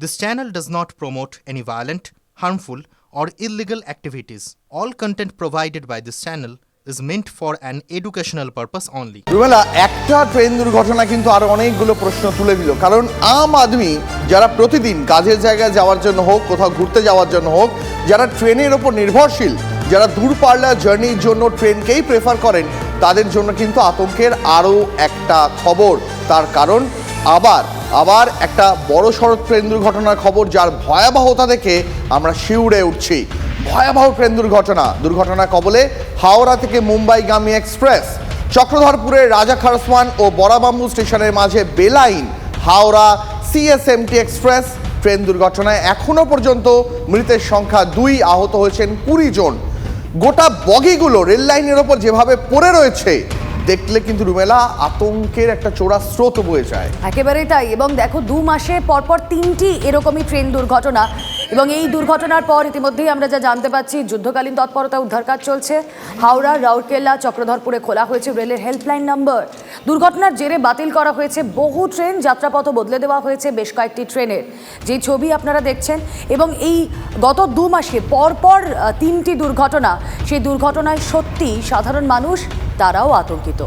This channel does not promote any violent, harmful, or illegal activities. All content provided by this channel is meant for an educational purpose only. Rumela একটা train দুর্ঘটনা কিন্তু আরও অনেকগুলো প্রশ্ন তুলে দিল কারণ আম আদমি যারা প্রতিদিন কাজের জায়গায় যাওয়ার জন্য হোক কোথাও ঘুরতে যাওয়ার জন্য হোক যারা ট্রেনের ওপর নির্ভরশীল যারা দূরপাল্লা জার্নির জন্য ট্রেনকেই প্রেফার করেন তাদের জন্য কিন্তু আতঙ্কের আরও একটা খবর তার কারণ আবার আবার একটা বড় সড়ক ট্রেন দুর্ঘটনার খবর যার ভয়াবহতা দেখে আমরা শিউরে উঠছি। ভয়াবহ ট্রেন দুর্ঘটনা। দুর্ঘটনা কবলে হাওড়া থেকে মুম্বাইগামী এক্সপ্রেস, চক্রধরপুরের রাজা খারসওয়ান ও বড়াবাম্বু স্টেশনের মাঝে বেলাইন, হাওড়া সিএসএমটি এক্সপ্রেস। ট্রেন দুর্ঘটনায় এখনও পর্যন্ত মৃতের সংখ্যা দুই আহত হয়েছেন কুড়ি জন। গোটা বগিগুলো রেল লাইনের ওপর যেভাবে পড়ে রয়েছে দেখলে কিন্তু রুমেলা আতঙ্কের একটা চোরা স্রোত বয়ে যায়। একেবারেই তাই, এবং দেখো দু মাসে পরপর তিনটি এরকমই ট্রেন দুর্ঘটনা, এবং এই দুর্ঘটনার পর ইতিমধ্যেই আমরা যা জানতে পাচ্ছি, যুদ্ধকালীন তৎপরতা উদ্ধার কাজ চলছে। হাওড়া রাউরকেল্লা চক্রধরপুরে খোলা হয়েছে রেলের হেল্পলাইন নম্বর। দুর্ঘটনার জেরে বাতিল করা হয়েছে বহু ট্রেন যাত্রাপথ বদলে দেওয়া হয়েছে বেশ কয়েকটি ট্রেনের। যে ছবি আপনারা দেখছেন, এবং এই গত দু মাসে পরপর তিনটি দুর্ঘটনা, সেই দুর্ঘটনায় সত্যি সাধারণ মানুষ তারাও আতঙ্কিত।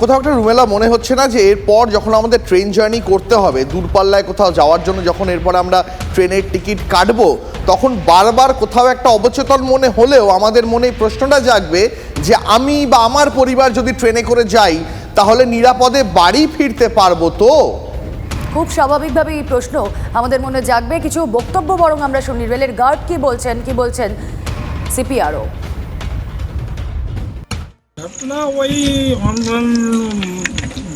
কোথাও একটা রুমেলা মনে হচ্ছে না যে এরপর যখন আমাদের ট্রেন জার্নি করতে হবে দূরপাল্লায় কোথাও যাওয়ার জন্য যখন এরপর আমরা ট্রেনের টিকিট কাটবো তখন বারবার কোথাও একটা অবচেতন মনে হলেও আমাদের মনে এই প্রশ্নটা জাগবে যে আমি বা আমার পরিবার যদি ট্রেনে করে যাই তাহলে নিরাপদে বাড়ি ফিরতে পারব তো? খুব স্বাভাবিকভাবে এই প্রশ্ন আমাদের মনে জাগবে। কিছু বক্তব্য বরং আমরা শুনি। রেলের গার্ড কি বলছেন? কি বলছেন? সিপিআরও। घटना वही हम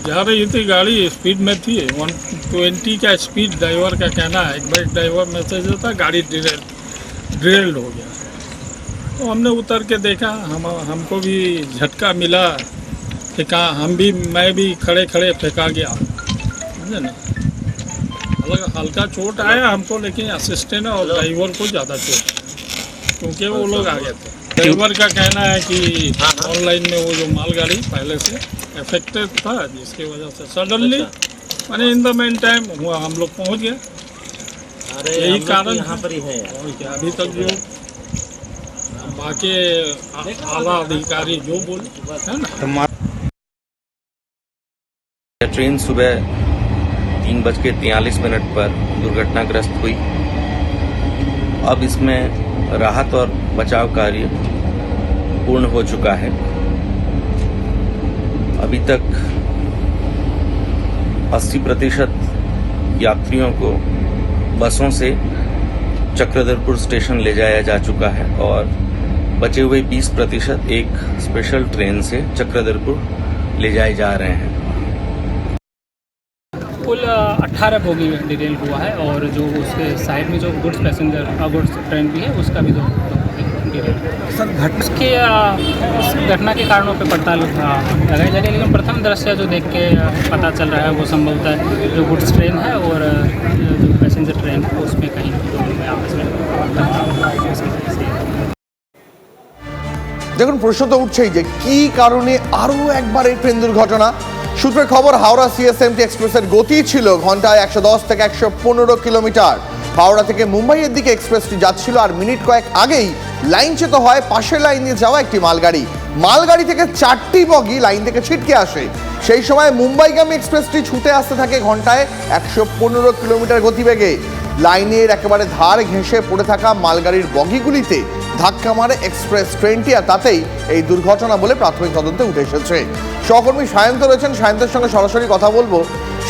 जा रही थी गाड़ी स्पीड में थी। वन ट्वेंटी का स्पीड ड्राइवर का कहना है। एक बार ड्राइवर मैसेज होता गाड़ी ड्रिल ड्रिल्ड हो गया। तो हमने उतर के देखा, हम, हमको भी झटका मिला कि कहाँ, हम भी, मैं भी खड़े खड़े फेंका गया। समझे ना? हल्का हल्का चोट आया हमको, लेकिन असिस्टेंट और ड्राइवर को ज़्यादा चोट, क्योंकि वो लोग आ गए थे। ड्राइवर का कहना है कि ऑनलाइन में वो जो मालगाड़ी पहले से इफेक्टेड था जिसकी वजह से सडनली मैंने इन द मेन टाइम हुआ हम लोग पहुँच गए। अरे यही कारण तो यहाँ पर ही है। और क्या अभी तक जो बाकी आला अधिकारी जो बोले है ना? ट्रेन सुबह तीन बज के तियालीस मिनट पर दुर्घटनाग्रस्त हुई। अब इसमें राहत और बचाव कार्य पूर्ण हो चुका है। अभी तक 80 प्रतिशत यात्रियों को बसों से चक्रधरपुर स्टेशन ले जाया जा चुका है और बचे हुए 20 प्रतिशत एक स्पेशल ट्रेन से चक्रधरपुर ले जाए जा रहे हैं। कुल अट्ठारह बोगी डिटेल हुआ है और जो उसके साइड में जो गुड्स पैसेंजर गुड्स ट्रेन भी है उसका भी दो डिटेल सर घटना उसके अ, इस घटना के कारणों पे पड़ताल अ, लगाई जा रही है लेकिन प्रथम दृश्य जो देख के अ, पता चल रहा है वो संभवतः जो गुड्स ट्रेन है और अ, जो पैसेंजर ट्रेन है उसमें कहीं दोनों में आपस में टकराव इसकी वजह से দেখুন প্রশ্ন তো উঠছেই যে কি কারণে আরও একবার এই ট্রেন দুর্ঘটনা সূত্রের খবর, হাওড়া সিএসএমটি এক্সপ্রেসের গতি ছিল ঘন্টায় একশো দশ থেকে একশো পনেরো কিলোমিটার। হাওড়া থেকে মুম্বাইয়ের দিকে এক্সপ্রেসটি যাচ্ছিল আর মিনিট কয়েক আগেই লাইনচ্যুত হয় পাশের লাইন দিয়ে যাওয়া একটি মালগাড়ি। মালগাড়ি থেকে চারটি বগি লাইন থেকে ছিটকে আসে। সেই সময় মুম্বাইগামী এক্সপ্রেসটি ছুটে আসতে থাকে ঘন্টায় একশো পনেরো কিলোমিটার গতিবেগে। লাইনের একেবারে ধার ঘেঁষে পড়ে থাকা মালগাড়ির বগিগুলিতে ধাক্কা মারে এক্সপ্রেস ট্রেনটি আর তাতেই এই দুর্ঘটনা বলে প্রাথমিক তদন্তে উঠে এসেছে। সহকর্মী সায়ন্ত রয়েছেন। সায়ন্তের সঙ্গে সরাসরি কথা বলব।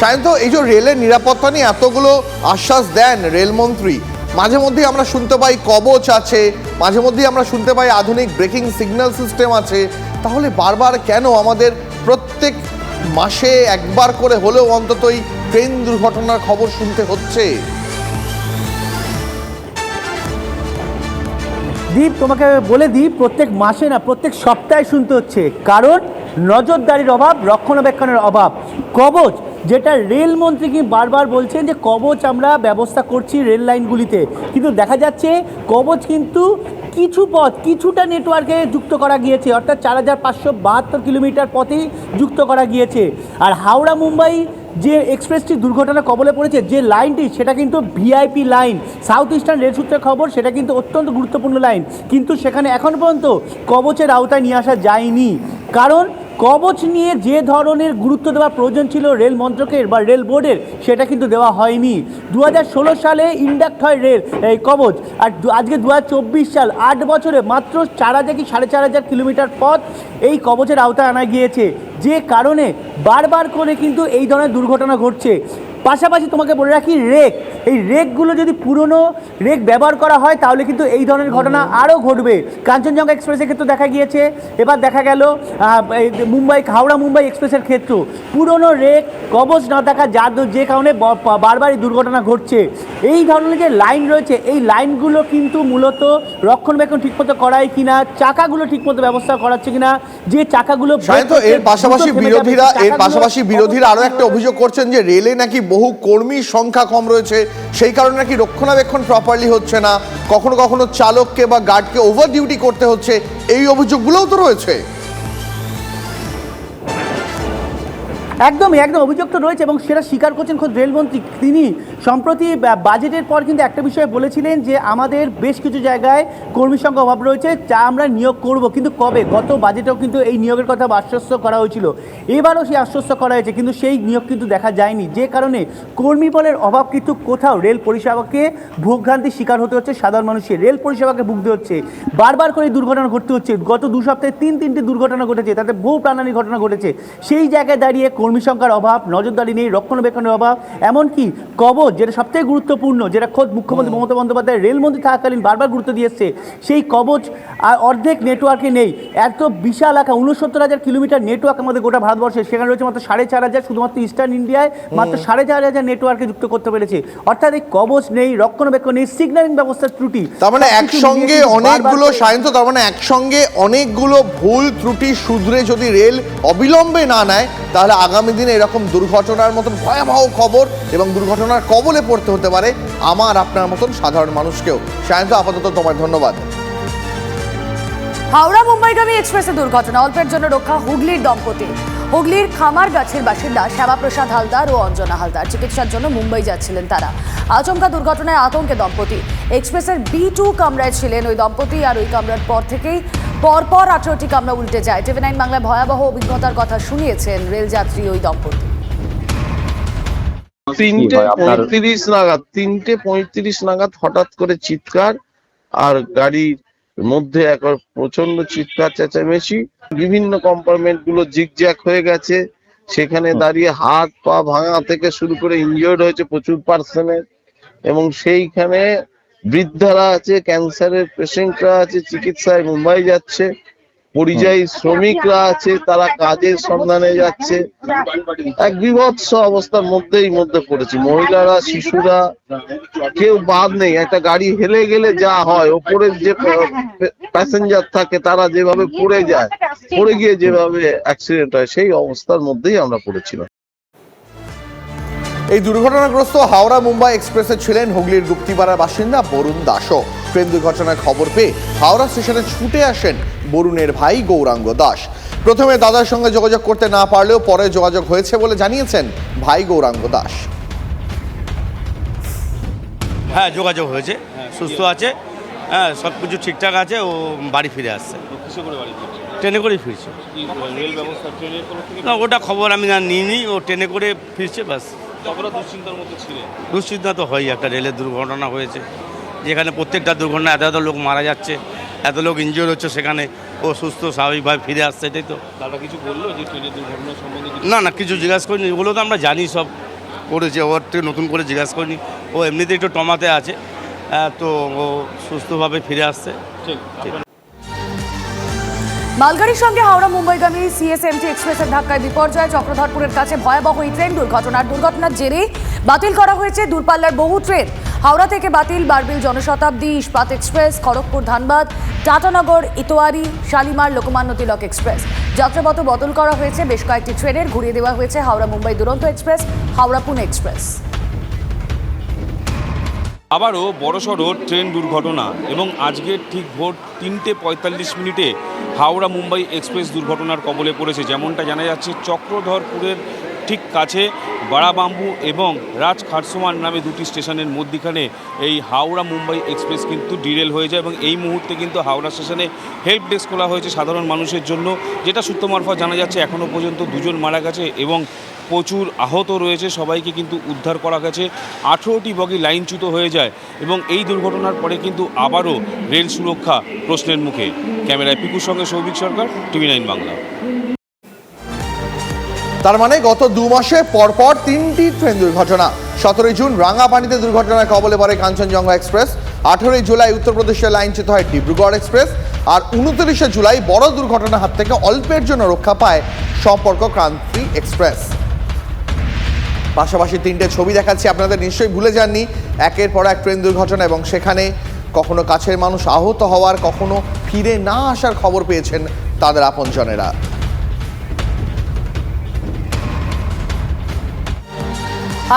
সায়ন্ত, এই যে রেলের নিরাপত্তা নিয়ে এতগুলো আশ্বাস দেন রেলমন্ত্রী, মাঝে মধ্যেই আমরা শুনতে পাই কবচ আছে, মাঝে মধ্যেই আমরা শুনতে পাই আধুনিক ব্রেকিং সিগন্যাল সিস্টেম আছে। তাহলে বারবার কেন আমাদের প্রত্যেক মাসে একবার করে হলেও অন্ততই ট্রেন দুর্ঘটনার খবর শুনতে হচ্ছে? দীপ, তোমাকে বলে দিই, প্রত্যেক মাসে না, প্রত্যেক সপ্তাহে শুনতে হচ্ছে। কারণ নজরদারির অভাব, রক্ষণাবেক্ষণের অভাব। কবচ, যেটা রেলমন্ত্রী কি বারবার বলছেন যে, কবচ আমরা ব্যবস্থা করছি রেল লাইনগুলিতে। কিন্তু দেখা যাচ্ছে, কবচ কিন্তু কিছু পথ, কিছুটা নেটওয়ার্কে যুক্ত করা গিয়েছে। অর্থাৎ চার হাজার পাঁচশো বাহাত্তর কিলোমিটার পথেই যুক্ত করা গিয়েছে। আর হাওড়া মুম্বাই যে এক্সপ্রেসটি দুর্ঘটনা কবলে পড়েছে, যে লাইনটি, সেটা কিন্তু VIP line. South eastern rail সূত্রের খবর, সেটা কিন্তু অত্যন্ত গুরুত্বপূর্ণ লাইন। কিন্তু সেখানে এখন পর্যন্ত কবচের আওতায় নিয়ে আসা যায়নি। কারণ কবচ নিয়ে যে ধরনের গুরুত্ব দেওয়া প্রয়োজন ছিল রেল মন্ত্রকের বা রেল বোর্ডের, সেটা কিন্তু দেওয়া হয়নি। দু হাজার ষোলো সালে ইন্ডাক্ট হয় রেল, এই কবচ। আর আজকে দু হাজার চব্বিশ সাল, আট বছরে মাত্র চার হাজার কি সাড়ে চার হাজার কিলোমিটার পথ এই কবচের আওতায় আনা গিয়েছে। যে কারণে বারবার করে কিন্তু এই ধরনের দুর্ঘটনা ঘটছে। পাশাপাশি তোমাকে বলে রাখি, রেক এই রেকগুলো যদি পুরনো রেক ব্যবহার করা হয় তাহলে কিন্তু এই ধরনের ঘটনা আরও ঘটবে। কাঞ্চনজঙ্ঘা এক্সপ্রেসের ক্ষেত্রে দেখা গিয়েছে। এবার দেখা গেল মুম্বাই হাওড়া মুম্বাই এক্সপ্রেসের ক্ষেত্র। পুরনো রেক কবচ না থাকা যার যে কারণে ব- পা- বারবার এই দুর্ঘটনা ঘটছে। এই ধরনের যে লাইন রয়েছে এই লাইনগুলো কিন্তু মূলত রক্ষণাবেক্ষণ ঠিকমতো করায় কিনা চাকাগুলো ঠিকমতো ব্যবস্থা করাচ্ছে কিনা যে চাকাগুলো এর পাশাপাশি বিরোধীরা এর পাশাপাশি বিরোধীরা আরও একটা অভিযোগ করছেন যে রেলে নাকি বহু কর্মীর সংখ্যা কম রয়েছে। সেই কারণে নাকি রক্ষণাবেক্ষণ প্রপারলি হচ্ছে না। কখনো কখনো চালককে বা গার্ডকে ওভার ডিউটি করতে হচ্ছে। এই অভিযোগগুলোও তো রয়েছে। একদমই, একদম। অভিযোগ তো রয়েছে এবং সেটা স্বীকার করছেন খোদ রেলমন্ত্রী। তিনি সম্প্রতি বাজেটের পর কিন্তু একটা বিষয়ে বলেছিলেন যে আমাদের বেশ কিছু জায়গায় কর্মী সংখ্যা অভাব রয়েছে, যা আমরা নিয়োগ করব। কিন্তু কবে? গত বাজেটেও কিন্তু এই নিয়োগের কথা আশ্বস্ত করা হয়েছিল। এবারও সেই আশ্বস্ত করা হয়েছে, কিন্তু সেই নিয়োগ কিন্তু দেখা যায়নি। যে কারণে কর্মী বলের অভাব কিন্তু কোথাও রেল পরিষেবাকে ভোগভ্রান্তির শিকার হতে হচ্ছে, সাধারণ মানুষের রেল পরিষেবাকে ভুগতে হচ্ছে। বারবার করে দুর্ঘটনা ঘটতে হচ্ছে। গত দু সপ্তাহে তিন তিনটি দুর্ঘটনা ঘটেছে, তাতে বহু প্রাণহানির ঘটনা ঘটেছে। সেই জায়গায় দাঁড়িয়ে কর্মী সংখ্যার অভাব, নজরদারি নেই, রক্ষণাবেক্ষণের অভাব, এমনকি কবচ যেটা সবথেকে গুরুত্বপূর্ণ যেটা খোদ মুখ্যমন্ত্রী মমতা বন্দ্যোপাধ্যায় রেলমন্ত্রী থাকাকালীন বারবার গুরুত্ব দিয়েছে সেই কবচ আর অর্ধেক নেটওয়ার্কে নেই। এত বিশাল এলাকা উনসত্তর হাজার কিলোমিটার নেটওয়ার্ক আমাদের গোটা ভারতবর্ষে। সেখানে রয়েছে মাত্র সাড়ে চার হাজার শুধুমাত্র ইস্টার্ন ইন্ডিয়ায় মাত্র সাড়ে চার হাজার নেটওয়ার্কে যুক্ত করতে পেরেছে। অর্থাৎ এই কবচ নেই রক্ষণাবেক্ষণ নেই সিগন্যালিং ব্যবস্থার ত্রুটি। তার মানে একসঙ্গে অনেকগুলো সায়ন্ত তার মানে একসঙ্গে অনেকগুলো ভুল ত্রুটি শুধরে যদি রেল অবিলম্বে না নেয় তাহলে আগামী দিনে এরকম দুর্ঘটনার মতন ভয়াবহ খবর এবং দুর্ঘটনার কবলে পড়তে হতে পারে আমার, আপনার মতন সাধারণ মানুষকেও। সায়ন্ত আপাতত তোমার ধন্যবাদ। হাওড়া মুম্বাইগামী এক্সপ্রেসে দুর্ঘটনা, অল্পের জন্য রক্ষা হুগলির দম্পতি। হুগলির খামার গাছের বাসিন্দা শ্যামাপ্রসাদ হালদার ও অঞ্জনা হালদার চিকিৎসার জন্য মুম্বাই যাচ্ছিলেন তারা। আচমকা দুর্ঘটনায় আতঙ্কে দম্পতি। এক্সপ্রেসের বি টু কামরায় ছিলেন ওই দম্পতি আর ওই কামরার পর থেকেই পরপর আঠেরোটি কামরা উল্টে যায়। টিভি নাইন বাংলায় ভয়াবহ অভিজ্ঞতার কথা শুনিয়েছেন রেলযাত্রী ওই দম্পতি। তিনটে পঁয়ত্রিশ নাগাদ তিনটে পঁয়ত্রিশ নাগাদ হঠাৎ করে চিৎকার আর গাড়ির মধ্যে একবার প্রচণ্ড চিৎকার চেঁচামেচি। বিভিন্ন কম্পার্টমেন্টগুলো জিগজ্যাগ হয়ে গেছে। সেখানে দাঁড়িয়ে হাত পা ভাঙা থেকে শুরু করে ইনজিওর্ড হয়েছে প্রচুর পার্সনের এবং সেইখানে বৃদ্ধারা আছে ক্যান্সারের পেশেন্টরা আছে চিকিৎসায় মুম্বাই যাচ্ছে। পরিযায়ী শ্রমিকরা আছে, তারা কাজের সন্ধানে যাচ্ছে। এক বিভৎস অবস্থার মধ্যেই মধ্যে পড়েছি। মহিলারা, শিশুরা, কেউ বাদ নেই। একটা গাড়ি হেলে গেলে যা হয়, ওপরের যে প্যাসেঞ্জার থাকে, তারা যেভাবে পড়ে যায়, পড়ে গিয়ে যেভাবে অ্যাক্সিডেন্ট হয়, সেই অবস্থার মধ্যেই আমরা পড়েছিলাম। এই দুর্ঘটনাগ্রস্ত হাওড়া মুম্বাই এক্সপ্রেসে ছিলেন হুগলির গুপ্তিপাড়ার বাসিন্দা বরুণ দাসও। ট্রেন দুর্ঘটনার খবর পেয়ে হাওড়া স্টেশনে ছুটে আসেন বরুণের ভাই গৌরাঙ্গ দাস। প্রথমে দাদার সঙ্গে যোগাযোগ করতে না পারলেও পরে যোগাযোগ হয়েছে বলে জানিয়েছেন ভাই গৌরাঙ্গ দাস। হ্যাঁ যোগাযোগ হয়েছে সুস্থ আছে হ্যাঁ সব কিছু ঠিকঠাক আছে ও বাড়ি ফিরে আসছে। ট্রেনে করেই ফিরছে। না ওটা খবর আমি না নিইনি ও ট্রেনে করে ফিরছে ব্যাস দুশ্চিন্তা তো হয় একটা রেলের দুর্ঘটনা হয়েছে। যেখানে প্রত্যেকটা দুর্ঘটনা এত এত লোক মারা যাচ্ছে এত লোক ইনজিওর হচ্ছে সেখানে। ও সুস্থ স্বাভাবিকভাবে ফিরে আসছে এটাই তো। তারা কিছু বলল যে ট্রেনের দুর্ঘটনা সম্বন্ধে না না কিছু জিজ্ঞাসা করিনি ওগুলো তো আমরা জানি সব। করেছে ওর থেকে নতুন করে জিজ্ঞাসা করিনি। ও এমনিতে একটু টমাতে আছে তো ও সুস্থভাবে ফিরে আসছে। মালগাড়ির সঙ্গে হাওড়া মুম্বাইগামী সিএসএমটি এক্সপ্রেসের ধাক্কায় বিপর্যয় চক্রধরপুরের কাছে ভয়াবহ এই ট্রেন দুর্ঘটনার দুর্ঘটনার জেরে বাতিল করা হয়েছে দূরপাল্লার বহু ট্রেন। হাওড়া থেকে বাতিল বারবিল জনশতাব্দী, ইস্পাত এক্সপ্রেস, খড়গপুর ধানবাদ, টাটানগর, ইতোয়ারি, শালিমার, লোকমান্য তিলক এক্সপ্রেস। যাত্রাপথ বদল করা হয়েছে। বেশ কয়েকটি ট্রেনের ঘুরিয়ে দেওয়া হয়েছে হাওড়া মুম্বাই দুরন্ত এক্সপ্রেস, হাওড়া পুনে এক্সপ্রেস। আবারও বড়সড় ট্রেন দুর্ঘটনা এবং আজকে ঠিক ভোর তিনটে পঁয়তাল্লিশ মিনিটে হাওড়া মুম্বাই এক্সপ্রেস দুর্ঘটনার কবলে পড়েছে। যেমনটা জানা যাচ্ছে, চক্রধরপুরের ঠিক কাছে বাড়াবাম্বু এবং রাজ খারসোয়ান নামে দুটি স্টেশনের মধ্যিখানে এই হাওড়া মুম্বাই এক্সপ্রেস কিন্তু ডিরেল হয়ে যায় এবং এই মুহূর্তে কিন্তু হাওড়া স্টেশনে হেল্প ডেস্ক খোলা হয়েছে সাধারণ মানুষের জন্য। যেটা সূত্র মারফত জানা যাচ্ছে এখনও পর্যন্ত দুজন মারা গেছে এবং প্রচুর আহত রয়েছে। সবাইকে কিন্তু উদ্ধার করা গেছে। আঠেরোটি বগি লাইনচ্যুত হয়ে যায় এবং এই দুর্ঘটনার পরে কিন্তু আবারও রেল সুরক্ষা প্রশ্নের মুখে। ক্যামেরায় পিকুর সঙ্গে সৌভিক সরকার, টিভি নাইন বাংলা। তার মানে গত দু মাসে পরপর তিনটি ট্রেন দুর্ঘটনা। সতেরোই জুন রাঙাপানিতে দুর্ঘটনার কবলে পড়ে কাঞ্চনজঙ্ঘা এক্সপ্রেস। আঠেরোই জুলাই উত্তরপ্রদেশে লাইনচ্যুত হয় ডিব্রুগড় এক্সপ্রেস। আর উনত্রিশে জুলাই বড় দুর্ঘটনার হাত থেকে অল্পের জন্য রক্ষা পায় সম্পর্ক ক্রান্তি এক্সপ্রেস। পাশাপাশি তিনটে ছবি দেখাচ্ছি, আপনাদের নিশ্চয়ই ভুলে যাননি। একের পর এক ট্রেন দুর্ঘটনা এবং সেখানে কখনো কাছের মানুষ আহত হওয়ার, কখনো ফিরে না আসার খবর পেয়েছেন তাদের আপনজনেরা।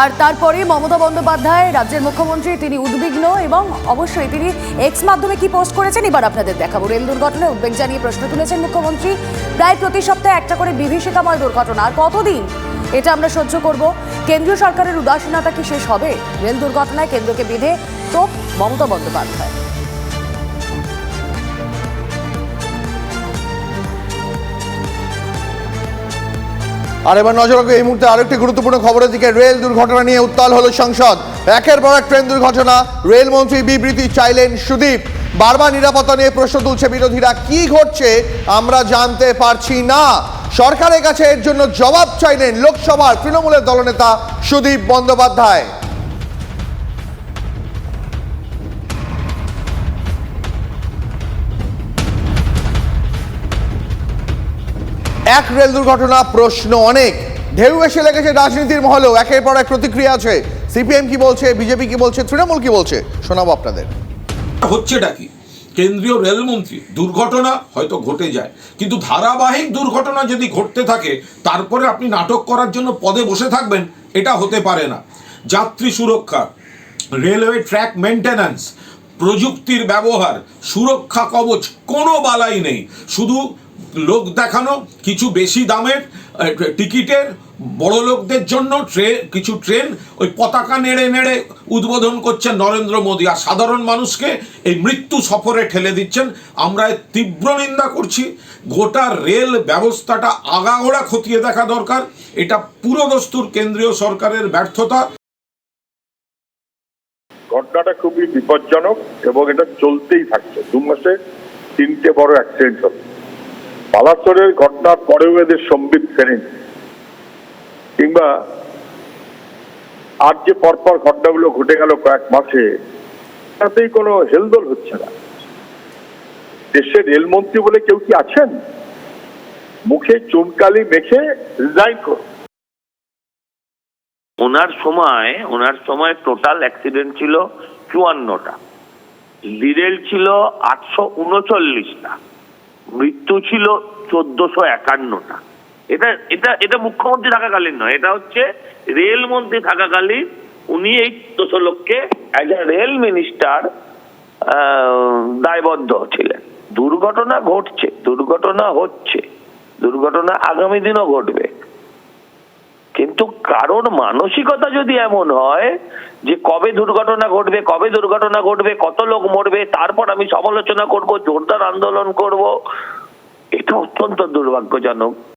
আর তারপরে মমতা বন্দ্যোপাধ্যায়, রাজ্যের মুখ্যমন্ত্রী, তিনি উদ্বিগ্ন এবং অবশ্যই তিনি এক্স মাধ্যমে কি পোস্ট করেছেন এবার আপনাদের দেখাবো। রেল দুর্ঘটনায় উদ্বেগ জানিয়ে প্রশ্ন তুলেছেন মুখ্যমন্ত্রী। প্রায় প্রতি সপ্তাহে একটা করে বিভীষিকাময় দুর্ঘটনা। আর কতদিন? এটা আমরা সহ্য করব। কেন্দ্রীয় সরকারের উদাসীনতা কি শেষ হবে? রেল দুর্ঘটনায় কেন্দ্রকে বিধে তো মমতা বন্দ্যোপাধ্যায়। আর এবার নজর রাখব এই মুহূর্তে আরেকটি গুরুত্বপূর্ণ খবরের দিকে। রেল দুর্ঘটনা নিয়ে উত্তাল হলো সংসদ। একের পর এক ট্রেন দুর্ঘটনা। রেলমন্ত্রী বিবৃতি চাইলেন সুদীপ। বারবার নিরাপত্তা নিয়ে প্রশ্ন তুলছে বিরোধীরা, কি ঘটছে আমরা জানতে পারছি না। সরকারের কাছে এর জন্য জবাব চাইলেন লোকসভার তৃণমূলের দলনেতা সুদীপ বন্দ্যোপাধ্যায়। এক রেল দুর্ঘটনা, প্রশ্ন অনেক। ঢেউ এসে লেগেছে রাজনীতির মহলেও, একের পর এক প্রতিক্রিয়া আছে। সিপিএম কি বলছে, বিজেপি কি বলছে, তৃণমূল কি বলছে, শোনাবো আপনাদের। হচ্ছেটা কি? কেন্দ্রীয় রেলমন্ত্রী, দুর্ঘটনা হয়তো ঘটে যায়, কিন্তু ধারাবাহিক দুর্ঘটনা যদি ঘটতে থাকে, তারপরে আপনি নাটক করার জন্য পদে বসে থাকবেন, এটা হতে পারে না। যাত্রী সুরক্ষা, রেলওয়ে ট্র্যাক মেনটেন্যান্স প্রযুক্তির ব্যবহার, সুরক্ষা কবচ, কোনো বালাই নেই। শুধু লোক দেখানো, কিছু বেশি দামের টিকিটের, বড় লোকদের জন্য ট্রেন কিছু ট্রেন, ওই পতাকা নেড়ে নেড়ে উদ্বোধন করছেন নরেন্দ্র মোদী। আর সাধারণ মানুষকে এই মৃত্যু সফরে ঠেলে দিচ্ছেন। আমরা তীব্র নিন্দা করছি। গোটা রেল ব্যবস্থাটা আগাগোড়া খতিয়ে দেখা দরকার। এটা পুরো দস্তুর কেন্দ্রীয় সরকারের ব্যর্থতা। ঘটনাটা খুবই বিপজ্জনক এবং এটা চলতেই থাকছে। দু মাসে তিনটে বড় অ্যাক্সিডেন্ট হল বালাসরের ঘটনার পরেও এদের সম্বিত ফেরেনি। কিংবা আর যে পরপর ঘটনাগুলো ঘটে গেল কয়েক মাসে, তাতেই কোনো হেলদোল হচ্ছে না। দেশের রেলমন্ত্রী বলে কেউ কি আছেন? মুখে চুনকালি মেখে রিজাইন করুন। ওনার সময় ওনার সময় টোটাল অ্যাক্সিডেন্ট ছিল চুয়ান্নটা। ডিরেল ছিল আটশো উনচল্লিশটা। মৃত্যু ছিল চোদ্দশো একান্নটা। এটা এটা এটা মুখ্যমন্ত্রী থাকাকালীন নয়, এটা হচ্ছে রেলমন্ত্রী থাকাকালীন উনি এই চোদ্দশো লোককে অ্যাজ এ রেল মিনিস্টার দায়বদ্ধ ছিলেন। দুর্ঘটনা ঘটছে, দুর্ঘটনা হচ্ছে, দুর্ঘটনা আগামী দিনও ঘটবে। কিন্তু কারোর মানসিকতা যদি এমন হয় যে কবে দুর্ঘটনা ঘটবে, কবে দুর্ঘটনা ঘটবে, কত লোক মরবে, তারপর আমি সমালোচনা করব, জোরদার আন্দোলন করব, এটা অত্যন্ত দুর্ভাগ্যজনক।